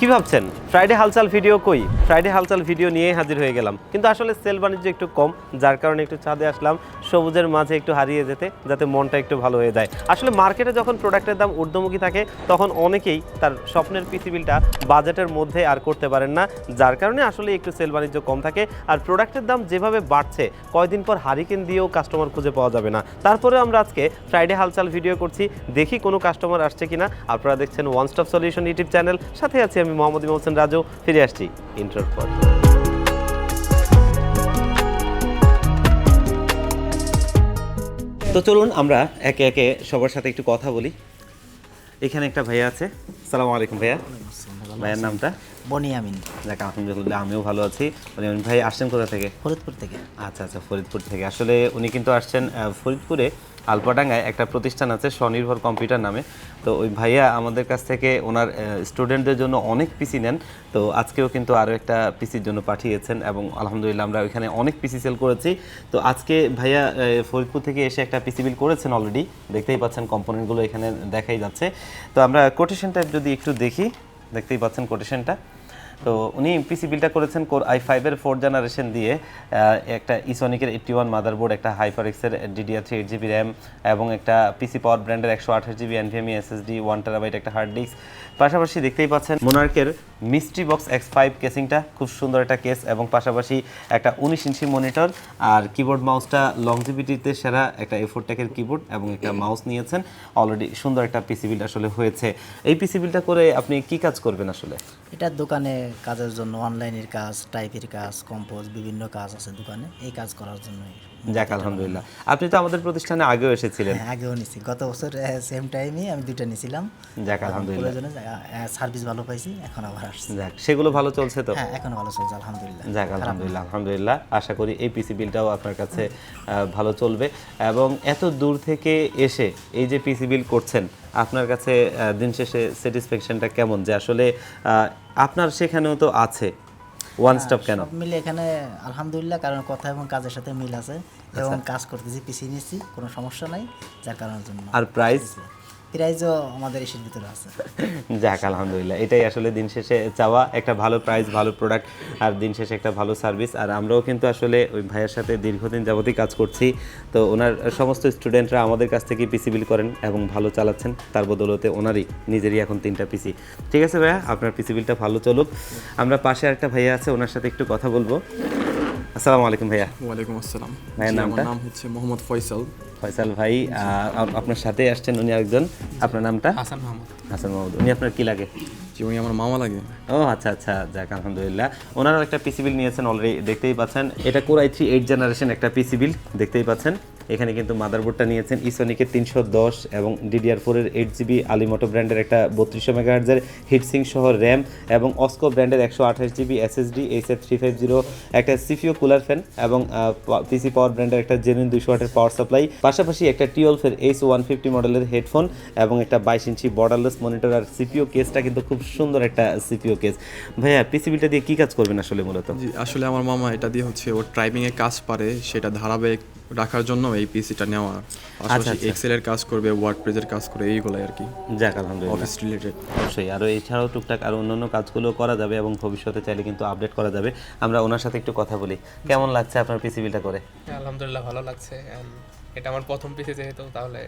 কি ভাবছেন? ফ্রাইডে হালচাল ভিডিও কই? ফ্রাইডে হালচাল ভিডিও নিয়ে হাজির হয়ে গেলাম। কিন্তু আসলে সেল বাণিজ্য একটু কম, যার কারণে একটু ছাদে আসলাম, সবুজের মাঝে একটু হারিয়ে যেতে, যাতে মনটা একটু ভালো হয়ে যায়। আসলে মার্কেটে যখন প্রোডাক্টের দাম ঊর্ধ্বমুখী থাকে, তখন অনেকেই তার স্বপ্নের পৃথিবীটা বাজেটের মধ্যে আর করতে পারেন না, যার কারণে আসলে একটু সেল বাণিজ্য কম থাকে। আর প্রোডাক্টের দাম যেভাবে বাড়ছে, কয়দিন পর হারিকেন দিয়েও কাস্টমার খুঁজে পাওয়া যাবে না। তারপরে আমরা আজকে ফ্রাইডে হালচাল ভিডিও করছি, দেখি কোনো কাস্টমার আসছে কিনা। আপনারা দেখছেন one stop solution YouTube channel, সাথে আছি আমি মোহাম্মদ ইমাম হোসেন রাজু ফিরে আসছি ইন্টার পর। তো চলুন আমরা একে একে সবার সাথে একটু কথা বলি। এখানে একটা ভাইয়া আছে। সালাম আলাইকুম ভাইয়া। ভাইয়ার নামটা? বনিয়ামিন যাক আলহামদুলিল্লাহ আমিও ভালো আছি। উনি ভাই আসছেন কোথা থেকে? ফরিদপুর থেকে। আচ্ছা আচ্ছা ফরিদপুর থেকে। আসলে উনি কিন্তু আসছেন ফরিদপুরে আলপাডাঙ্গায় একটা প্রতিষ্ঠান আছে, স্বনির্ভর কম্পিউটার নামে। তো ওই ভাইয়া আমাদের কাছ থেকে ওনার স্টুডেন্টদের জন্য অনেক পিসি নেন। তো আজকেও কিন্তু আরও একটা পিসির জন্য পাঠিয়েছেন এবং আলহামদুলিল্লাহ আমরা ওইখানে অনেক পিসি সেল করেছি। তো আজকে ভাইয়া ফরিদপুর থেকে এসে একটা পিসি বিল করেছেন অলরেডি দেখতেই পাচ্ছেন কম্পোনেন্টগুলো এখানে দেখাই যাচ্ছে। তো আমরা কোটেশনটা যদি একটু দেখি, দেখতেই পাচ্ছেন কোটেশনটা তো উনি পিসি বিলটা করেছেন কোর আই ফাইভের ফোর জেনারেশন দিয়ে একটা ইসনিকের এইটটি ওয়ান মাদারবোর্ড একটা হাইপার এক্সের DDR three eight GB RAM এবং একটা পিসি পাওয়ার ব্র্যান্ডের একশো আঠাশ GB NVMe SSD one terabyte একটা হার্ড ডিস্ক পাশাপাশি দেখতেই পাচ্ছেন মোনার্কের মিস্ট্রি বক্স এক্স ফাইভ কেসিংটা খুব সুন্দর একটা কেস এবং পাশাপাশি একটা উনিশ ইঞ্চি মনিটর আর কিবোর্ড মাউসটা লংজিভিটিতে সেরা একটা এফোর টেকের কিবোর্ড এবং একটা মাউস নিয়েছেন। অলরেডি সুন্দর একটা পিসি বিল আসলে হয়েছে। এই পিসি বিলটা করে আপনি কি কাজ করবেন আসলে? এটা দোকানে কাজের জন্য অনলাইনের কাজ টাইপের কাজ কম্পোজ বিভিন্ন কাজ আছে দোকানে। এই কাজ করার জন্য যাক আলহামদুলিল্লাহ। আপনি তো আমাদের প্রতিষ্ঠানে আগেও এসেছিলেন। হ্যাঁ আগেও নিছি। গত বছর সেম টাইমে আমি দুইটা নিছিলাম। যাক আলহামদুলিল্লাহ। সার্ভিস ভালো পাইছি এখন আবার আসছি। যাক সেগুলো ভালো চলছে তো? হ্যাঁ এখন ভালো চলছে আলহামদুলিল্লাহ। যাক আলহামদুলিল্লাহ আলহামদুলিল্লাহ। আশা করি এই পিসি বিলটাও আপনার কাছে ভালো চলবে। এবং এত দূর থেকে এসে এই যে পিসি বিল করছেন আপনার কাছে দিন শেষে স্যাটিসফ্যাকশনটা কেমন? যে আসলে আহ, আপনার সেখানেও তো আছে। ওয়ান স্টপ কেন? সব মিলে এখানে আলহামদুলিল্লাহ কারণ কথা এবং কাজের সাথে মিল আছে। এবং আচ্ছা। কাজ করতেছি পিছিয়ে নিয়েছি কোনো সমস্যা নাই যার কারণের জন্য আর প্রাইস প্রাইজও আমাদের এসের ভিতরে আছে। যাক আলহামদুলিল্লাহ। এটাই আসলে দিন শেষে চাওয়া একটা ভালো প্রাইস ভালো প্রোডাক্ট আর দিন শেষে একটা ভালো সার্ভিস আর আমরাও কিন্তু আসলে ওই ভাইয়ের সাথে দীর্ঘদিন যাবতই কাজ করছি। তো ওনার সমস্ত স্টুডেন্টরা আমাদের কাছ থেকে পিসি বিল করেন এবং ভালো চালাচ্ছেন। তার বদৌলতে ওনারই নিজেরই এখন তিনটা পিসি ঠিক আছে ভাইয়া? আপনার পিসি বিলটা ভালো চলুক। আমরা পাশে একটা ভাইয়া আছে ওনার সাথে একটু কথা বলব। আসসালামু আলাইকুম ভাইয়া। ওয়ালাইকুম আসসালাম। ভাইয়ের নামটা? নাম হচ্ছে মোহাম্মদ ফয়সাল। ফয়সাল ভাই আপনার সাথে আসছেন উনি একজন আপনার নামটা? হাসান মাহমুদ। হাসান মাহমুদ। উনি আপনার কি লাগে? জি উনি আমার মামা লাগে। ও আচ্ছা আচ্ছা যাক আলহামদুলিল্লাহ। ওনারা একটা পিসি বিল নিয়েছেন অলরেডি দেখতেই পাচ্ছেন। এটা core i three eight generation একটা পিসি বিল দেখতেই পাচ্ছেন। এখানে কিন্তু মাদারবোর্ডটা নিয়েছেন ইসোনিকের তিনশো দশ এবং ডিডিআর ফোরের এইট জিবি আলিমোটো ব্র্যান্ডের একটা বত্রিশশো মেগাহার্জের হিটসিং সহ র্যাম এবং অস্কো ব্র্যান্ডের একশো আঠাশ GB SSD H F three five zero একটা সিপিও কুলার ফ্যান এবং পিসি পাওয়ার ব্র্যান্ডের একটা জেনুইন দুইশো ওয়াটের পাওয়ার সাপ্লাই পাশাপাশি একটা টিওলফের এইচ ওয়ান ফিফটি মডেলের হেডফোন এবং একটা বাইশ ইঞ্চি বর্ডারলেস মনিটর আর সিপিও কেসটা কিন্তু খুব সুন্দর একটা সিপিও কেস ভাইয়া পিসিবিটা দিয়ে কি কাজ করবেন আসলে মূলত? আসলে আমার মামা এটা দিয়ে হচ্ছে ওর ড্রাইভিং এর কাজ পারে সেটা ধারাবাহিক রাখার জন্য এই পিসিটা নেওয়া। পাশাপাশি আচ্ছা। এক্সেল এর কাজ করবে ওয়ার্ড প্রেজের কাজ করবে এইগুলাই আর কি। যাক আলহামদুলিল্লাহ। অফিস রিলেটেড অবশ্যই। আরও এছাড়াও টুকটাক আরও অন্যান্য কাজগুলো করা যাবে এবং ভবিষ্যতে চাইলে কিন্তু আপডেট করা যাবে। আমরা ওনার সাথে একটু কথা বলি। কেমন লাগছে আপনার পিসিবিটা করে? হ্যাঁ, আলহামদুলিল্লাহ ভালো লাগছে। এটা আমার প্রথম পিসি যেহেতু তাহলে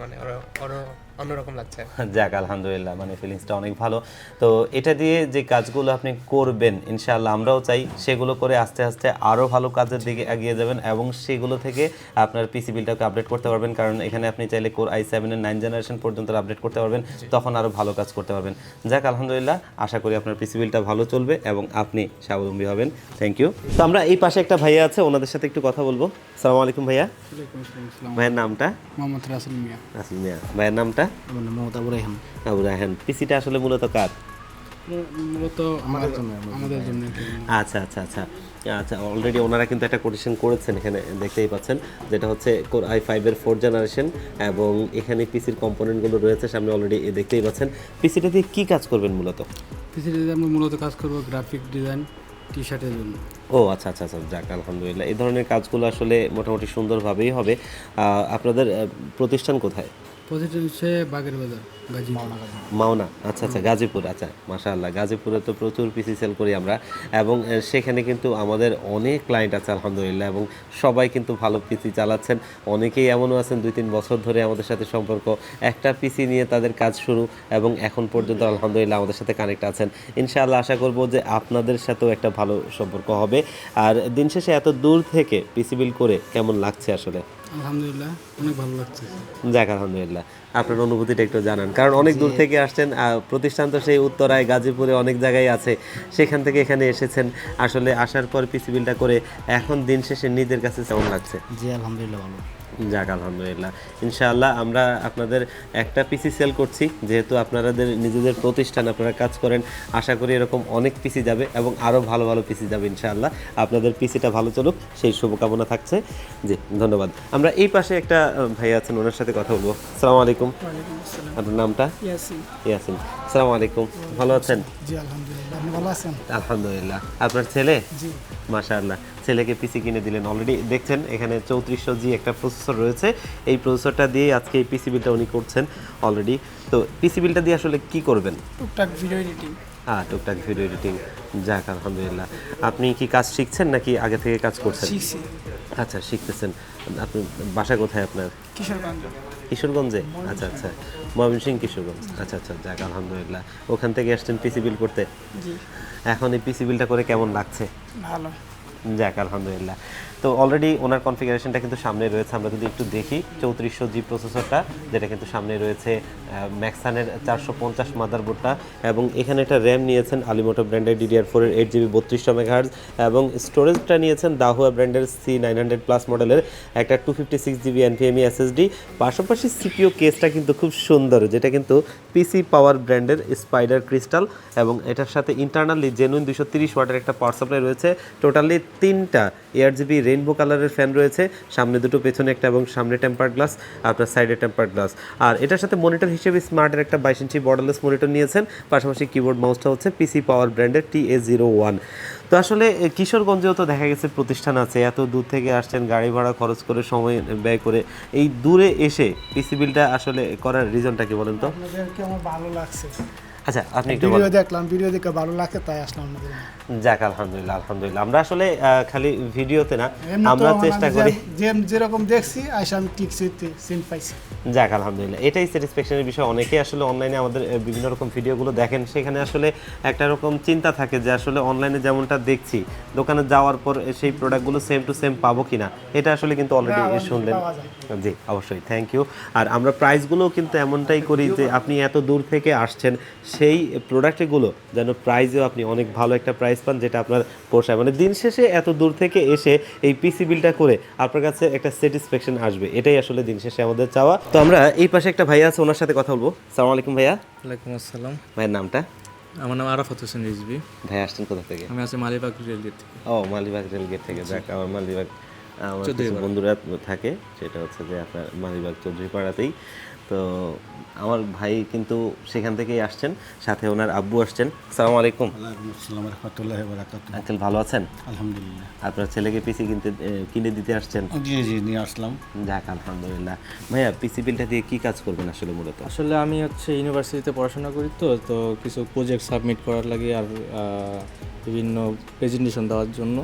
মানে আরও আরও অন্যরকম লাগছে। যাক আলহামদুলিল্লাহ মানে ফিলিংসটা অনেক ভালো। তো এটা দিয়ে যে কাজগুলো আপনি করবেন ইনশাআল্লাহ আমরাও চাই সেগুলো করে আস্তে আস্তে আরও ভালো কাজের দিকে এগিয়ে যাবেন এবং সেগুলো থেকে আপনার পিসি বিলটাকে আপডেট করতে পারবেন। কারণ এখানে আপনি চাইলে কোর আই সেভেনের নাইন জেনারেশন পর্যন্ত আপডেট করতে পারবেন তখন আরও ভালো কাজ করতে পারবেন। যাক আলহামদুলিল্লাহ আশা করি আপনার পিসি বিলটা ভালো চলবে এবং আপনি স্বাবলম্বী হবেন। থ্যাংক ইউ তো আমরা এই পাশে একটা ভাইয়া আছে ওনাদের সাথে একটু কথা বলব। সালাম আলাইকুম ভাইয়া। ভাইয়ের নামটা? মোহাম্মদ রাসেল মিয়া। রাসেল মিয়া। ভাইয়ের নামটা? আমার নাম মমতা বুরাইহান আবু রায়হান পিসিটা আসলে মূলত কার? মূলত আমাদের জন্য আমাদের জন্য আচ্ছা আচ্ছা আচ্ছা। আচ্ছা অলরেডি ওনারা কিন্তু একটা কোটেশন করেছেন এখানে দেখতেই পাচ্ছেন। যেটা হচ্ছে কোর আই ফাইভের ফোর জেনারেশন এবং এখানে পিসির কম্পোনেন্টগুলো রয়েছে সামনে অলরেডি দেখতেই পাচ্ছেন। পিসিটা দিয়ে কী কাজ করবেন মূলত? পিসিটিতে আমরা মূলত কাজ করব গ্রাফিক ডিজাইন টি শার্টের জন্য। ও আচ্ছা আচ্ছা আচ্ছা যাক, আলহামদুলিল্লাহ। এই ধরনের কাজগুলো আসলে মোটামুটি সুন্দরভাবেই হবে। আপনাদের প্রতিষ্ঠান কোথায়? প্রতিষ্ঠান হচ্ছে বাগের বাজার মাওনা আচ্ছা আচ্ছা গাজীপুর আচ্ছা মাশাআল্লাহ গাজীপুরে তো প্রচুর পিসি সেল করি আমরা। এবং সেখানে কিন্তু আমাদের অনেক ক্লায়েন্ট আছে আলহামদুলিল্লাহ এবং সবাই কিন্তু ভালো পিসি চালাচ্ছেন। অনেকেই এমনও আছেন দুই তিন বছর ধরে আমাদের সাথে সম্পর্ক। একটা পিসি নিয়ে তাদের কাজ শুরু এবং এখন পর্যন্ত আলহামদুলিল্লাহ আমাদের সাথে কানেক্ট আছেন। ইনশাআল্লাহ আশা করব যে আপনাদের সাথেও একটা ভালো সম্পর্ক হবে। আর দিন শেষে এত দূর থেকে পিসি বিল করে কেমন লাগছে আসলে? আলহামদুলিল্লাহ অনেক ভালো লাগছে। যাক আলহামদুলিল্লাহ। আপনার অনুভূতিটা একটু জানান। কারণ অনেক দূর থেকে আসছেন প্রতিষ্ঠান তো সেই উত্তরায় গাজীপুরে অনেক জায়গায় আছে। সেখান থেকে এখানে এসেছেন। আসলে আসার পর পিসিবিলটা করে এখন দিন শেষে নিজের কাছে কেমন লাগছে? জি আলহামদুলিল্লাহ ভালো। যাক আলহামদুলিল্লাহ। ইনশাআল্লাহ আমরা আপনাদের একটা পিসি সেল করছি যেহেতু আপনাদের নিজেদের প্রতিষ্ঠান আপনারা কাজ করেন আশা করি এরকম অনেক পিসি যাবে এবং আরও ভালো ভালো পিসি যাবে ইনশাআল্লাহ। আপনাদের পিসিটা ভালো চলুক সেই শুভকামনা থাকছে। জি ধন্যবাদ। আমরা এই পাশে একটা ভাই আছেন ওনার সাথে কথা বলব। সালাম আলাইকুম। আপনার নামটা? ইয়াসিন। সালাম আলাইকুম। ভালো আছেন? জি আলহামদুলিল্লাহ। ভালো আছেন? আলহামদুলিল্লাহ। আপনার ছেলে? জি। মাশাআল্লাহ। ছেলেকে পিসি কিনে দিলেন অলরেডি দেখছেন এখানে চৌত্রিশশো জি একটা প্রসেসর রয়েছে। এই প্রসেসরটা দিয়ে আজকে এই পিসি বিলটা উনি করছেন অলরেডি তো পিসি বিলটা দিয়ে আসলে কি করবেন? টুকটাক ভিডিও এডিটিং হ্যাঁ টুকটাক ভিডিও এডিটিং যাক আলহামদুলিল্লাহ। আপনি কি কাজ শিখছেন নাকি আগে থেকে কাজ করছেন? আচ্ছা শিখতেছেন। আপনি বাসা কোথায় আপনার? কিশোরগঞ্জ। কিশোরগঞ্জে? আচ্ছা আচ্ছা। ময়মনসিং কিশোরগঞ্জ। আচ্ছা আচ্ছা যাক আলহামদুলিল্লাহ। ওখান থেকে আসছেন পিসি বিল করতে? এখন এই পিসি বিলটা করে কেমন লাগছে? ভালো। যাক আলহামদুলিল্লাহ। তো অলরেডি ওনার কনফিগারেশনটা কিন্তু সামনে রয়েছে। আমরা যদি একটু দেখি, চৌত্রিশশো জি প্রসেসরটা যেটা কিন্তু সামনে রয়েছে ম্যাক্সানের চারশো পঞ্চাশ মাদারবোর্ডটা এবং এখানে একটা র্যাম নিয়েছেন আলিমোটো ব্র্যান্ডের ডিডিআর ফোরের এইট জিবি বত্রিশশো মেগাহার্জ এবং স্টোরেজটা নিয়েছেন দাহুয়া ব্র্যান্ডের সি নাইন হান্ড্রেড প্লাস মডেলের একটা টু ফিফটি সিক্স জিবি এনপিএমই এসএসডি পাশাপাশি সিপিও কেসটা কিন্তু খুব সুন্দর, যেটা কিন্তু পিসি পাওয়ার ব্র্যান্ডের স্পাইডার ক্রিস্টাল এবং এটার সাথে ইন্টারনালি জেনুইন দুশো তিরিশ ওয়াটের একটা পাওয়ার সাপ্লাই রয়েছে। টোটালি তিনটা এয়ার জিবি রেইনবো কালারের ফ্যান রয়েছে সামনে দুটো পেছনে একটা এবং সামনে টেম্পার গ্লাস আপনার সাইডে টেম্পার গ্লাস আর এটার সাথে মনিটর হিসেবে স্মার্টের একটা বাইশ ইঞ্চি বর্ডারলেস মনিটর নিয়েছেন পাশাপাশি কিবোর্ড মাউসটা হচ্ছে পিসি পাওয়ার ব্র্যান্ডের টি এ জিরো ওয়ান তো আসলে কিশোরগঞ্জেও তো দেখা গেছে প্রতিষ্ঠান আছে এত দূর থেকে আসছেন গাড়ি ভাড়া খরচ করে সময় ব্যয় করে এই দূরে এসে পিসি বিলটা আসলে করার রিজনটা কি বলেন তো আমার ভালো লাগছে আচ্ছা আপনি একটু ভিডিও। দেখলাম ভিডিও দেখে ভালো লাগছে তাই আসলাম। যাক আলহামদুলিল্লাহ আলহামদুলিল্লাহ। আমরা আসলে খালি ভিডিওতে না আমরা চেষ্টা করি। যেরকম দেখছি আইসা আমি টিকছি সিন পাইছি। যাক আলহামদুলিল্লাহ। এটাই স্যাটিসফ্যাকশনের বিষয়। অনেকেই আসলে অনলাইনে আমাদের বিভিন্ন রকম ভিডিওগুলো দেখেন। সেখানে আসলে একটা রকম চিন্তা থাকে যে আসলে অনলাইনে যেমনটা দেখছি দোকানে যাওয়ার পর সেই প্রোডাক্টগুলো সেম টু সেম পাবো কিনা এটা আসলে কিন্তু অলরেডি শুনলেন। জি অবশ্যই। থ্যাংক ইউ আর আমরা প্রাইসগুলোও কিন্তু এমনটাই করি যে আপনি এত দূর থেকে আসছেন সেই প্রোডাক্টগুলো যেন প্রাইজেও আপনি অনেক ভালো একটা প্রাইস পান যেটা আপনার পোষায়। মানে দিন শেষে এত দূর থেকে এসে এই পিসি বিলটা করে আপনার কাছে একটা স্যাটিসফ্যাকশন আসবে। এটাই আসলে দিন শেষে আমাদের চাওয়া। তো আমরা এই পাশে একটা ভাইয়া আছে ওনার সাথে কথা বলব। সালাম আলাইকুম ভাইয়া। ওয়ালাইকুম আসসালাম। ভাইয়ের নামটা? আমার নাম আরাফাত হোসেন রিজবি ভাই আসছেন কোথা থেকে? আমি আছি মালিবাগ রেলগেট থেকে। ও মালিবাগ রেলগেট থেকে। যাক আমার মালিবাগ আমার বন্ধুরা থাকে সেটা হচ্ছে যে আপনার মালিবাগ চৌধুরী পাড়াতেই। তো আমার ভাই কিন্তু সেখান থেকেই আসছেন সাথে ওনার আব্বু আসছেন। সালাম আলাইকুম। আঙ্কেল ভালো আছেন? আলহামদুলিল্লাহ। আপনার ছেলেকে পিসি কিনতে কিনে দিতে আসছেন? জি জি নিয়ে আসলাম। যাক আলহামদুলিল্লাহ। ভাইয়া পিসি বিলটা দিয়ে কি কাজ করবেন আসলে মূলত? আসলে আমি হচ্ছে ইউনিভার্সিটিতে পড়াশোনা করি তো তো কিছু প্রজেক্ট সাবমিট করার লাগে আর বিভিন্ন প্রেজেন্টেশন দেওয়ার জন্য।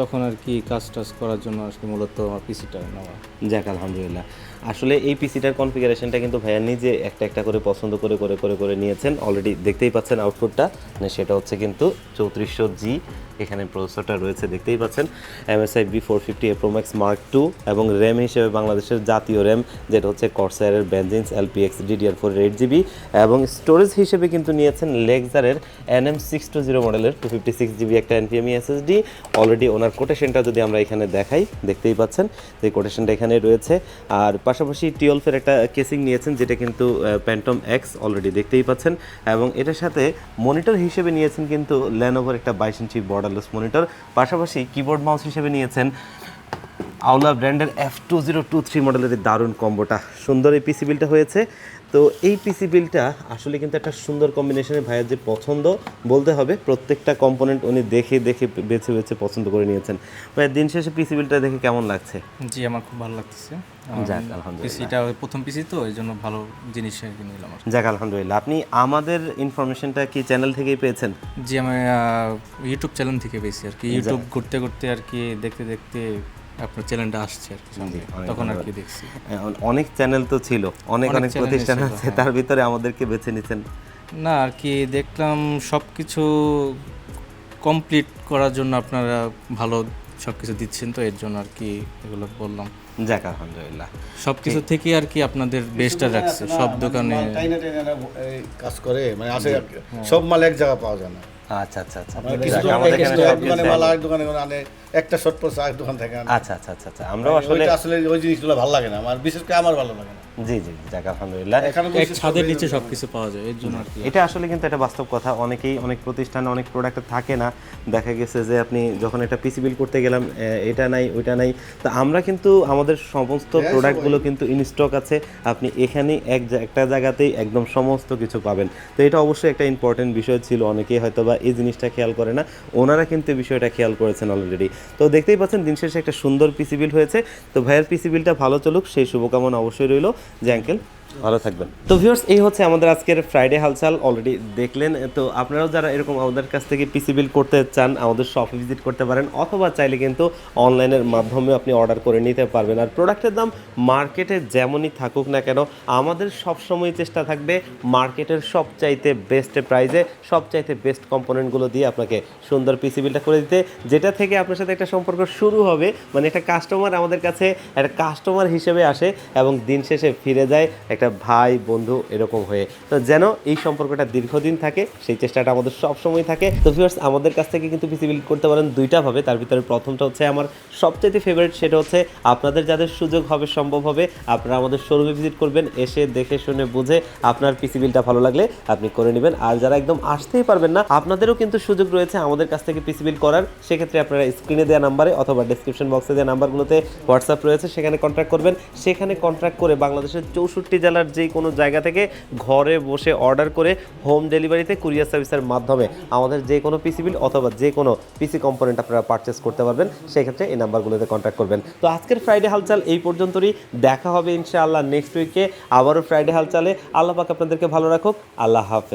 তখন আর কি কাজ টাজ করার জন্য আজকে মূলত আমার পিসিটা নেওয়া। যাক আলহামদুলিল্লাহ। আসলে এই পিসিটার কনফিগারেশনটা কিন্তু ভাইয়া নিজে একটা একটা করে পছন্দ করে করে করে করে নিয়েছেন। অলরেডি দেখতেই পাচ্ছেন আউটপুটটা মানে সেটা হচ্ছে কিন্তু চৌত্রিশশো জি এখানে প্রসেসরটা রয়েছে, দেখতেই পাচ্ছেন। MSI B four fifty A Pro Max mark two এবং র্যাম হিসেবে বাংলাদেশের জাতীয় র্যাম যেটা হচ্ছে কর্সায়ারের Vengeance LPX DDR four eight GB এবং স্টোরেজ হিসেবে কিন্তু নিয়েছেন লেগজারের এনএম সিক্স টু জিরো মডেলের টু ফিফটি সিক্স জিবি একটা এনপিএমই এসএসডি অলরেডি ওনার কোটেশনটা যদি আমরা এখানে দেখাই, দেখতেই পাচ্ছেন যে কোটেশনটা এখানে রয়েছে। আর পাশাপাশি টিওলফের একটা কেসিং নিয়েছেন, যেটা কিন্তু প্যান্টম এক্স অলরেডি দেখতেই পাচ্ছেন। এবং এটার সাথে মনিটর হিসেবে নিয়েছেন কিন্তু ল্যানোভোর একটা বাইশ ইঞ্চি বর্ডারলেস মনিটর, পাশাপাশি কিবোর্ড মাউস হিসেবে নিয়েছেন আওলা ব্র্যান্ডের F two zero two three মডেলের দারুণ কম্বোটা সুন্দর এই পিসি বিলটা হয়েছে। তো এই পিসি বিলটা আসলে কিন্তু একটা সুন্দর কম্বিনেশনের ভাইয়ের যে পছন্দ বলতে হবে প্রত্যেকটা কম্পোনেন্ট উনি দেখে দেখে বেছে বেছে পছন্দ করে নিয়েছেন। ভাই দিন শেষে পিসি বিলটা দেখে কেমন লাগছে? জি আমার খুব ভালো লাগতেছে। যাক, আলহামদুলিল্লাহ। পিসিটা প্রথম পিসি তো এই জন্য ভালো জিনিস আর কি নিলাম যাক আলহামদুলিল্লাহ। আপনি আমাদের ইনফরমেশনটা কি চ্যানেল থেকেই পেয়েছেন? জি আমি ইউটিউব চ্যানেল থেকে পেয়েছি আর কি। ইউটিউব ঘুরতে ঘুরতে আর কি দেখতে দেখতে আপনার চ্যানেলটা আসছে আর কি তখন আর কি দেখছি। অনেক চ্যানেল তো ছিল অনেক অনেক প্রতিষ্ঠান আছে হ্যাঁ। তার ভিতরে আমাদেরকে বেছে নিছেন। না আর কি দেখলাম সব কিছু কমপ্লিট করার জন্য আপনারা ভালো সব কিছু দিচ্ছেন তো এর জন্য আর কি এগুলো বললাম। যাক আলহামদুলিল্লাহ। সব কিছু থেকে আর কি আপনাদের বেস্টটা রাখছে সব দোকানে টাইনা টাইনা এই কাজ করে মানে আসে আর কি। সব মাল এক জায়গায় পাওয়া যায় না। আচ্ছা আচ্ছা আচ্ছা। মানে আমাদের এখানে সব দোকানে মাল আরেক দোকানে আনে একটা শর্ট পড়ছে আরেক দোকান থেকে আনে। আচ্ছা আচ্ছা আচ্ছা আচ্ছা। আমরাও আসলে ওইটা আসলে ওই জিনিসগুলো ভালো লাগে না। আমার বিশেষ করে আমার ভালো লাগে না। জি জি যাক আলহামদুলিল্লাহ। এক ছাদের নিচে সব কিছু পাওয়া যায় এর জন্য আর কি। এটা আসলে কিন্তু একটা বাস্তব কথা। অনেকেই অনেক প্রতিষ্ঠানে অনেক প্রোডাক্ট থাকে না। দেখা গেছে যে আপনি যখন একটা পিসি বিল করতে গেলাম এটা নাই ওইটা নাই। তো আমরা কিন্তু আমাদের সমস্ত হ্যাঁ, প্রোডাক্টগুলো কিন্তু ইনস্টক আছে। আপনি এখানে এক একটা জায়গাতেই একদম সমস্ত কিছু পাবেন। তো এটা অবশ্যই একটা ইম্পর্টেন্ট বিষয় ছিল। অনেকেই হয়তো বা এই জিনিসটা খেয়াল করে না। ওনারা কিন্তু বিষয়টা খেয়াল করেছেন অলরেডি তো দেখতেই পাচ্ছেন, দিন শেষে একটা সুন্দর পিসি বিল হয়েছে। তো ভাইয়ের পিসি বিলটা ভালো চলুক, সেই শুভকামনা অবশ্যই রইল। যে আঙ্কেল ভালো থাকবেন। তো ভিউয়ার্স এই হচ্ছে আমাদের আজকের ফ্রাইডে হালচাল অলরেডি দেখলেন। তো আপনারাও যারা এরকম আমাদের কাছ থেকে পিসি বিল করতে চান, আমাদের শপ ভিজিট করতে পারেন, অথবা চাইলে কিন্তু অনলাইনের মাধ্যমে আপনি অর্ডার করে নিতে পারবেন। আর প্রোডাক্টের দাম মার্কেটে যেমনই থাকুক না কেন, আমাদের সবসময় চেষ্টা থাকবে মার্কেটের সবচাইতে বেস্ট প্রাইজে সবচাইতে বেস্ট কম্পোনেন্টগুলো দিয়ে আপনাকে সুন্দর পিসি বিলটা করে দিতে। যেটা থেকে আপনার সাথে একটা সম্পর্ক শুরু হবে মানে একটা কাস্টমার আমাদের কাছে, একটা কাস্টমার হিসেবে আসে এবং দিন শেষে ফিরে যায়, একটা ভাই, বন্ধু এরকম হয়ে। তো যেন এই সম্পর্কটা দীর্ঘদিন থাকে, সেই চেষ্টাটা আমাদের সবসময় থাকে। তো ভিউয়ার্স আমাদের কাছ থেকে কিন্তু পিসি বিল করতে পারেন দুইটা ভাবে। তার ভিতরে প্রথমটা হচ্ছে আমার সবচেয়ে ফেভারিট সেটা হচ্ছে আপনাদের যাদের সুযোগ হবে, সম্ভব হবে, আপনারা আমাদের শোরুমে ভিজিট করবেন, এসে দেখে শুনে বুঝে আপনার পিসি বিলটা ভালো লাগলে আপনি করে নেবেন। আর যারা একদম আসতেই পারবেন না, আপনাদেরও কিন্তু সুযোগ রয়েছে আমাদের কাছ থেকে পিসি বিল করার। সেক্ষেত্রে আপনারা স্ক্রিনে দেওয়া নাম্বারে অথবা ডিসক্রিপশন বক্সে দেওয়া নাম্বারগুলোতে হোয়াটসঅ্যাপ রয়েছে, সেখানে কন্ট্যাক্ট করবেন। সেখানে কন্ট্যাক্ট করে বাংলাদেশের চৌষট্টি জেলার যে কোনো জায়গা থেকে ঘরে বসে অর্ডার করে হোম ডেলিভারিতে কুরিয়ার সার্ভিসের মাধ্যমে আমাদের যে কোনো পিসি বিল অথবা যে কোনো পিসি কম্পোনেন্ট আপনারা পারচেস করতে পারবেন, সেক্ষেত্রে এই নাম্বারগুলোতে কন্ট্যাক্ট করবেন। তো আজকের ফ্রাইডে হালচাল এই পর্যন্তই। দেখা হবে ইনশাআল্লাহ নেক্সট উইকে আবারও ফ্রাইডে হালচালে। আল্লাহ পাক আপনাদেরকে ভালো রাখুক। আল্লাহ হাফেজ।